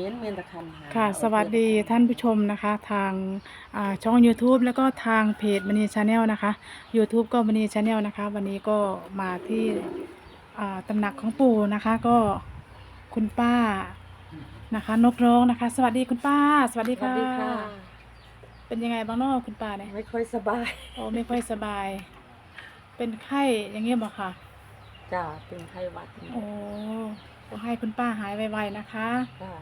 เห็นเมียนตะคันหาค่ะ สวัสดีท่านผู้ชมนะคะ ทางอ่าช่อง YouTube แล้วก็ทางเพจมณีชาแนลนะคะ YouTube ก็มณีชาแนลนะคะ วันนี้ก็มาที่อ่าตำหนักของปู่นะคะ ก็คุณป้านะคะ นกร้องนะคะ สวัสดีคุณป้า สวัสดีสวัค่ะสดีค่ะ เป็นยังไงบ้างเนาะคุณป้าเนี่ยไม่ค่อยสบายโอ้ไม่ค่อยสบาย เป็นไข้อย่างเงี้ยบ่ค่ะจ้าเป็นไข้หวัดนี่โอ้ขอให้คุณป้าหายไวๆนะคะจ้า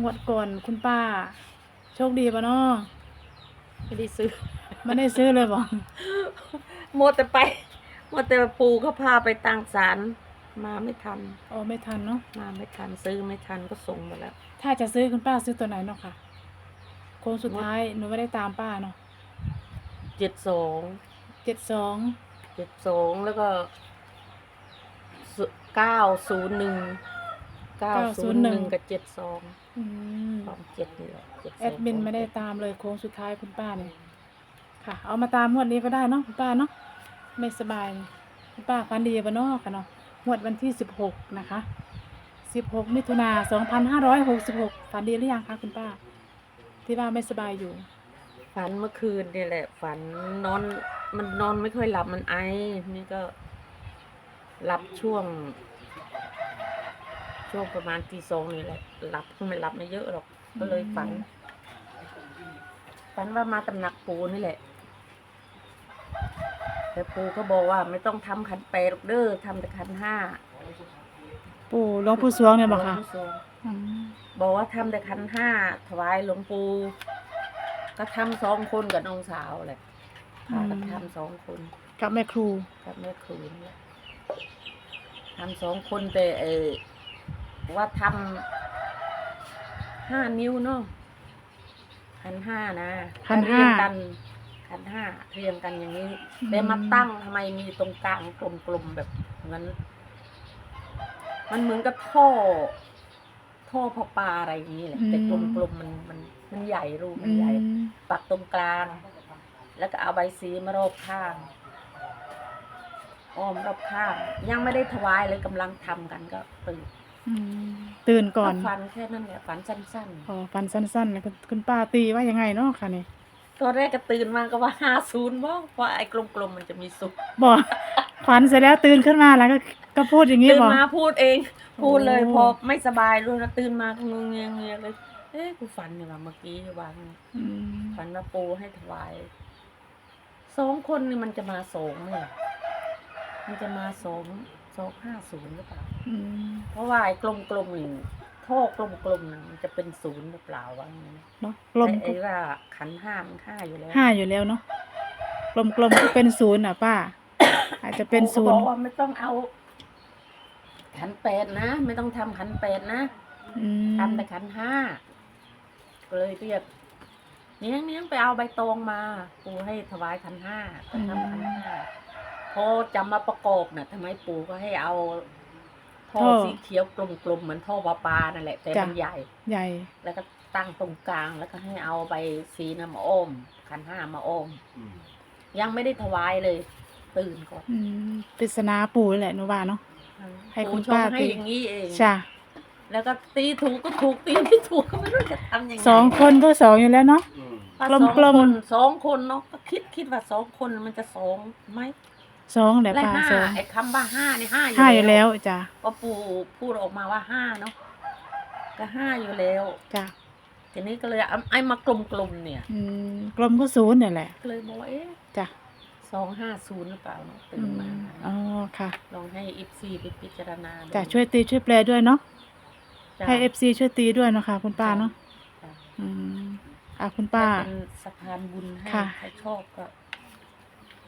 งวดก่อนคุณป้า โชคดีปะเนาะไม่ได้ซื้อ ไม่ได้ซื้อเลยบ่หมดแต่ไปหมดแต่ปูเขาพาไปต่างสารมาไม่ทันโอ้ไม่ทันเนาะมาไม่ทันซื้อไม่ทันก็ส่งหมดแล้ว ถ้าจะซื้อคุณป้าซื้อตัวไหนเนาะค่ะโค้งสุดท้ายหนูไม่ได้ตามป้าเนาะเจ็ดสองเจ็ดสองเจ็ดสองแล้วก็เก้าศูนย์หนึ่ง เก้าศูนย์หนึ่งกับเจ็ดสองอืมสองเจ็ดนี่แหละเจ็ดสงแอดมินไม่ได้ตามเลยโค้งสุดท้ายคุณป้าเนี่ยค่ะ เอามาตามงวดนี้ก็ได้เนาะคุณป้าเนาะไม่สบายนี่คุณป้าฟันดีปะเนาะค่ะเนาะงวดวันที่สิบหกนะคะสิบหกมิถุนาสองพันห้าร้อยหกสิบหกฝันดีหรือยังคะคุณป้า ที่ว่าไม่สบายอยู่ ฝันเมื่อคืนนี่แหละ ฝันนอน มันนอนไม่ค่อยหลับมันไอนี่ก็หลับช่วง ช่วงประมาณตีสองนี่แหละหลับไม่หลับไม่เยอะหรอก ก็เลยฝัน ฝันว่ามาตำหนักปูนี่แหละ แต่ปูก็บอกว่าไม่ต้องทำขันแปดหรอกเด้อทำแต่ขันห้าปู่หลวงปู่สวงเนี่ยบอกค่ะหลวงปู่สวงอืมบอกว่าทำแต่ขันห้าถวายหลวงปู่ก็ทำสองคนกับน้องสาวแหละพากันทำสองคน กับแม่ครูกับแม่คืนแหละทำสองคนแต่เออ ว่าทำห้านิ้วเนาะขันห้านะขันห้าเรียงกันขันห้าเรียงกันอย่างนี้แต่มาตั้งทำไมมีตรงกลางกลมๆแบบเหมือนมันเหมือนกับท่อ ท่อพอปลาอะไรอย่างนี้แหละ แต่กลมๆมันมันมันใหญ่รูปมันใหญ่อืมปักตรงกลาง แล้วก็เอาใบสีมารอบข้างอ้อมรอบข้าง ยังไม่ได้ถวายเลยกำลังทำกันก็ตื่นอืม ตื่นก่อนฝันแค่นั้นแหละฝันสั้นอ๋อฟันสั้นๆแล้วคุณคุณป้าตีว่ายังไงเนาะค่ะนี่ๆตัวแรกก็ตื่นมาก็ว่าห้าศูนย์ว่าเพราะไอ้กลมๆมันจะมีสุขบอกฝันเสร็จแล้วตื่นขึ้นมาแล้วก็ก็พูดอย่างนี้ตื่นบอก มาพูดเอง พูดเลยโอ้ พอไม่สบายด้วยนะตื่นมาก็งงเงียเงียเลยเอ๊ะกูฝันเนี่ยว่ะเมื่อกี้วางอืมฝันว่าปูให้ถวายสองคนนี่มันจะมาสองเนี่ยมันจะมาสอง สองห้าศูนย์หรือเปล่า อืมเพราะว่าไอ้กลมๆหนึ่งท่อกลมๆน่ะมันจะเป็นศูนย์หรือเปล่าวะอย่างนี้นะเนาะกลมแต่ไอ้ว่าขันห้ามันห้าอยู่แล้วห้าอยู่แล้วเนาะกลมกลมๆก็เป็นศูนย์อะป้า อาจจะเป็นศูปู่นก็ย์บอกว่าไม่ต้องเอา ขันแปดนะ ไม่ต้องทำขันแปดนะอืมทำแต่ขันห้าก็เลยเรียกเนี้ยงเนี้ยงไปเอาใบตองมาปู่ให้ถวายขันห้าก็ทำขันห้า พอจะมาประกอบน่ะทำไมปู่ก็ให้เอาท่อสีเขียวกลมๆเหมือนท่อปลาปลานั่นแหละ แต่มันใหญ่ ใหญ่ แล้วก็ตั้งตรงกลางแล้วก็ให้เอาใบสีน้ำมาอ้อมขันห้ามาอ้อมยังไม่ได้ถวายเลย ตื่นก่อนอืมปริศนาปู่แหละหนูว่าเนาะ ให้คุณปู่ชอบป้าให้ตี อย่างนี้เองจ้ะแล้วก็ตีถูกก็ถูกตีไม่ถูกก็ไม่รู้จะทำยังไงสองคนก็สองอยู่แล้วเนาะว่ากลมๆ สองคนสองคนเนาะก็คิดคิดว่าสองคนมันจะสองไหม สองแหละและป้าห้าสองไอ้คำว่าห้านี่ห้าห้าอยู่แล้วจ้ะก็ปู่พูดออกมาว่าห้าเนาะก็ห้าอยู่แล้ว จ้ะทีนี้ก็เลยเอาไอ้มากลมๆเนี่ย อืมกลมก็ศูนย์เนี่ยแหละก็เลยบอกว่าเอ๊ะจ้ะสองห้าศูนย์หรือเปล่าเนาะตื่อืนมมาอ๋อค่ะลองให้อิฟซีไปพิจารณาดูจ้ะช่วยตีช่วยแปลด้วยเนาะจ้ะให้เอฟซีช่วยตีด้วยเนาะค่ะคุณป้าเนาะจ้ะอืมอะคุณป้าให้เป็นสะพานบุญให้ค่ะ ใครชอบก็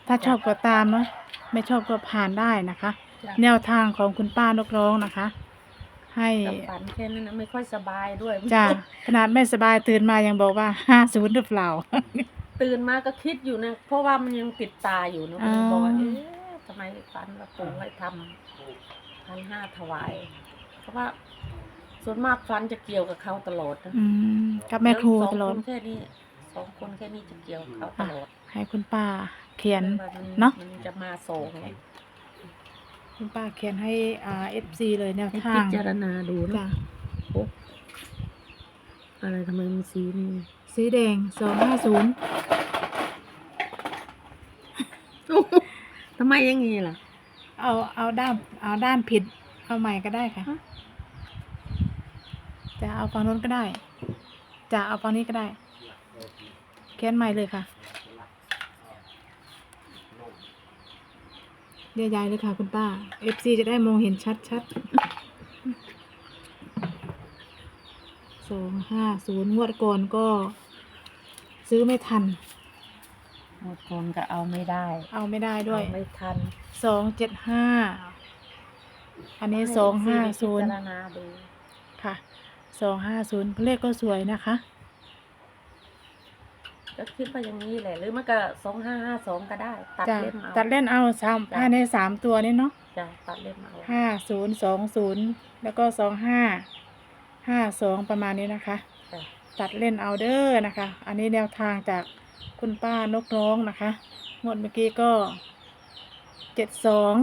ถ้าชอบก็ตามเนาะไม่ชอบก็ผ่านได้นะคะ จ้ะ แนวทางของคุณป้านกร้องนะคะ ให้กับฝันแค่นั้นนะไม่ค่อยสบายด้วย จ้ะขนาดไม่สบายตื่นมายังบอกว่าห้าศูนย์หรือเปล่า ตื่นมาก็คิดอยู่นะ เพราะว่ามันยังติดตาอยู่นะอ๋อมันบอกว่าเอ๊ะทำไมฝันว่าปู่ให้ทำพันห้าถวาย เพราะว่า ส่วนมากฝันจะเกี่ยวกับเขาตลอดนะอืมกับแม่ครูสองตลอด คนแค่นี้สองคนแค่นี้จะเกี่ยวกับเขาตลอด ให้คุณป้า เขียนว่ามัเนาะมันจะมาสองไงคุณป้าเขียนให้อ่าเอฟซีเลยแนวให้ทาพิงจารณาดูจ้ะนะโอ้อะไรทำไมมันสีนี่สีแดงสองห้าศูนย์ทำไมอยังงี้ล่ะ เอาเอาด้านเอาด้านผิด เอาใหม่ก็ได้ค่ะฮะ จะเอาฝั่งโน้นก็ได้ จะเอาฝั่งนี้ก็ได้ เขียนใหม่เลยค่ะ เรียกยายเลยค่ะคุณป้า FC จะได้มองเห็นชัดชัดสองห้าศูนย์งวดก่อนก็ซื้อไม่ทัน หมดคนก็เอาไม่ได้เอาไม่ได้ด้วย เอาไม่ทันสองเจ็ดห้า อันนี้สองห้าศูนย์พิจารณาดู ค่ะ สองห้าศูนย์เลขก็สวยนะคะ ก็คิดว่าอย่างนี้แหละ หรือมันก็สองห้าห้าสองก็ได้ ตัดจะเล่มเอาตัดเล่นเอาสามจ้ะภายในสามตัวนี้เนาะจะตัดเล่มเอาห้าศูนย์สองศูนย์แล้วก็สองห้าห้าสองประมาณนี้นะคะ จ้ะตัดเล่นเอาเด้อนะคะ อันนี้แนวทางจากคุณป้านกน้องนะคะงวดเมื่อกี้ก็เจ็ดสอง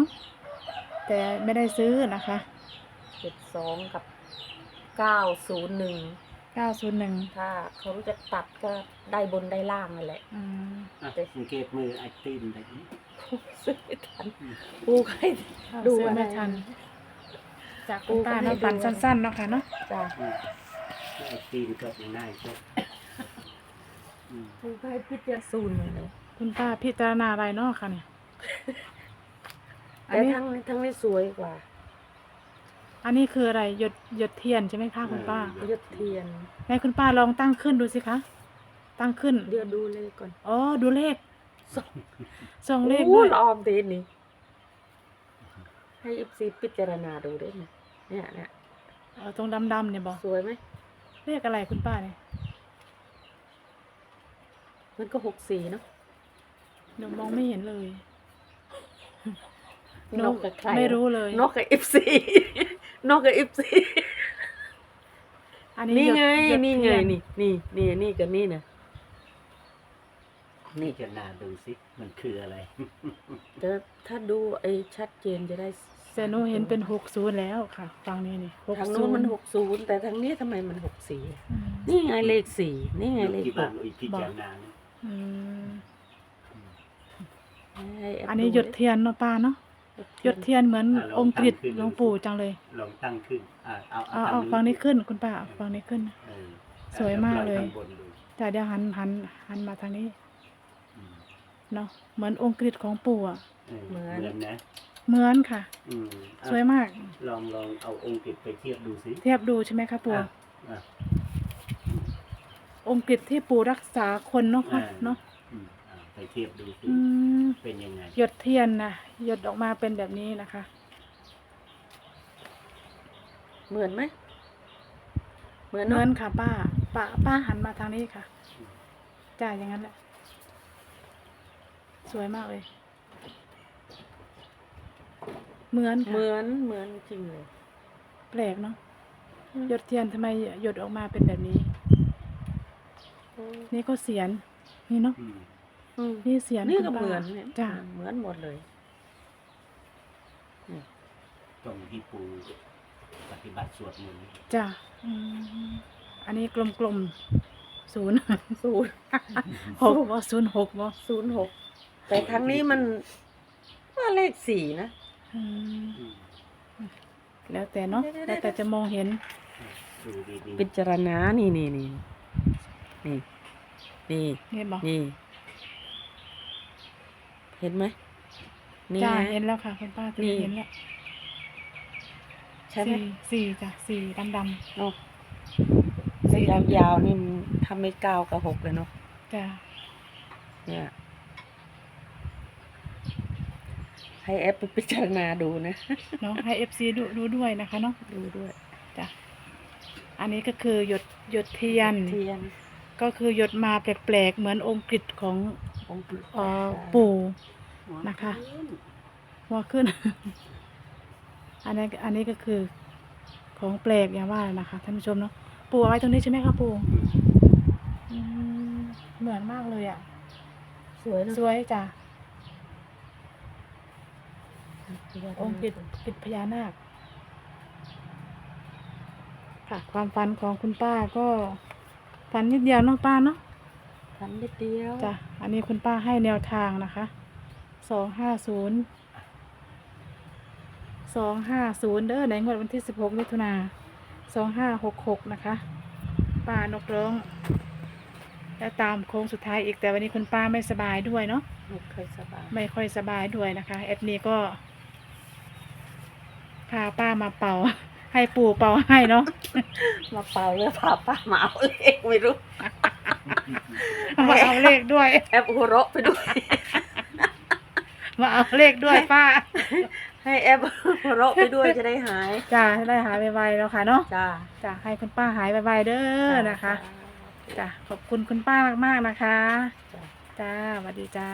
แต่ไม่ได้ซื้อนะคะ เจ็ดสองกับเก้าศูนย์หนึ่ง เก้าศูนย์หนึ่งถ้าเขารู้จะตัดก็ได้บนได้ล่างนั่นแหละอืมอะสังเกตมือไอตีนแบบนี้ซื้อไม่ทันปูใคร ดูซื้ออะไรไม่ทัน จากคุณป้าเนาะฝันสั้นๆเนาะค่ะเนาะจ้ะอืมไอตีนเกิดยังไงก็อืมปูใครพิจารณาศูนย์เลยคุณป้าพิจารณาอะไรเนาะค่ะเนี่ย อันแต่นี้ทั้งทั้งนี้สวยกว่า อันนี้คืออะไรหยดหยดเทียนใช่ไหมคะคุณป้า ยดเทียน ไหนคุณป้าลองตั้งขึ้นดูสิคะ ตั้งขึ้น เดี๋ยวดูเลขก่อนอ๋อ ดูเลขสองส่องเลขโอ้ด้วย ละออมตีนนี่ ให้เอฟซีพิจารณาดูด้วยนะเนี่ยเนี่ยเอาตรงดำๆเนี่ยบอกสวยไหม เลขอะไรคุณป้าเนี่ยมันก็หกสี่เนาะหนูมองไม่เห็นเลยนกกับใครไม่รู้เลย นกกับเอฟซี นกกับเอฟซีอันนี้นี่หยดไง หยดนี่เทีไงยนี่นี่นี่นี่กับนี่นะนี่พิจารณาดูสิ มันคืออะไร แต่ถ้าดูไอ้ชัดเจนจะได้แต่หนูเห็นเป็นหกศูนย์แล้วค่ะฟังนี้นี่หกทางศูนู้นนมันย์หกศูนย์แต่ทางนี้ทำไมมันหกสี่อืมนี่ไงเลขสี่นี่ไงเลขที่หบ้านกอีกพิจารณาเนี่ยอืมให้แปอันนี้หยดเทียนเนาะป้าเนาะ หยดเทียนเหมือนองค์กฤษหลวงปู่จังเลยลองตั้งขึ้นอ่าเอาเอาเอาทฟังนี้ขึ้นคุณป้าเอาฟังนี้ขึ้น เออสวยมากเลย อข้งบนดูแต่เดี๋ยวหันหันหันมาทางนี้อืมเนาะเหมือนองค์กฤษของปู่อะเออเหมือนนะเหมือนค่ะ อืมอะสวยมาก ลองลองเอาองค์กิตไปเทียบดูสิเทียบดูใช่ไหมคะปู่อะอะองค์กฤษที่ปู่รักษาคนเนาะค่ะอ่าเนาะอืมอะ ไปเทียบดูสิอืมเป็นยังไง หยดเทียนนะหยดออกมาเป็นแบบนี้นะคะ เหมือนไหมเหมือนเหมืเนาะอนค่ะป้าป้าป้าหันมาทางนี้ค่ะจ้าอย่างนั้นแหละ สวยมากเลย เหมือนเหค่ะมือนเหมือนจริงเลยแปลกเนาะหยดเทียนทำไมหยดออกมาเป็นแบบนี้ นี่ก็เสียนนี่เนาะอืมอืม นี่เสียนนี่คุณก็ป้าเหมือนเนี่ยจ้าเหมือนหมดเลยตรงที่ปูปฏิบัติสวดมนต์จ้าอืมอันนี้กลมๆศูนย์ศูนย์หกบ่ศูนย์หกบ่ศูนย์หกแต่ครั้งนี้มันว่าเลขสี่นะอืมอืมแล้วแต่เนาะเดี๋ยวๆๆแล้วแต่จะมองเห็นดูดีพิจารณานี่นี่นี่นี่นี่นี่บอกนี่ เห็นไหมนี่จ้านะ เห็นแล้วค่ะคุณป้านี่ เห็นแล้วใช่ไหมสี่สี่จ้ะสี่ดำดเนาะเลขยาวๆนี่มันทำไม่เก้ากับหกเลยเนาะำจ้าเนี่ย ให้แอปไปพิจารณาดูนะ เนาะให้เอฟซีดูดูด้วยนะคะเนาะดูด้วยจ้ะอันนี้ก็คือหยดหยดเทียน เทียนก็คือหยดมาแปลกๆเหมือนองค์กฤษของ องค์ปู่เอ่อปู่ๆนะคะ หัวขึ้น อันนี้อันนี้ก็คือของแปลกอย่างว่านะคะท่านผู้ชมเนาะปู่เอาไว้ตรงนี้ใช่ไหมคะปู่อืมอืมเหมือนมากเลยอะ สวยเนอะสวยจ้ะองค์กฤษกฤษพญานาคค่ะ ความฝันของคุณป้าก็ฝันนิดเดียวเนาะป้าเนาะ ทันนิดเดียวจ้ะอันนี้คุณป้าให้แนวทางนะคะ สองห้าศูนย์ สองห้าศูนย์เด้อในงวดวันที่สิบหกมิถุนาสองห้าหกหกนะคะ ป้านกร้อง และตามโค้งสุดท้ายอีกแต่วันนี้คุณป้าไม่สบายด้วยเนาะ ไม่เคยสบายไม่ค่อยสบายด้วยนะคะแอดนี้ก็ พาป้ามาเป่า ให้ปู่เป่าให้เนาะ มาเป่าเรือผ่าป้ามาเอาเลขไม่รู้ มาเอาเลขด้วย แอบหัวเราะไปด้วย มาเอาเลขด้วยป้า ให้แอบหัวเราะไปด้วยจะได้หาย จ้าให้ได้หายไวๆแล้วค่ะเนาะ จ้า จ้าให้คุณป้าหายไวๆเด้อนะคะ จ้าขอบคุณคุณป้ามากๆนะคะ จ้าจ้าสวัสดีจ้า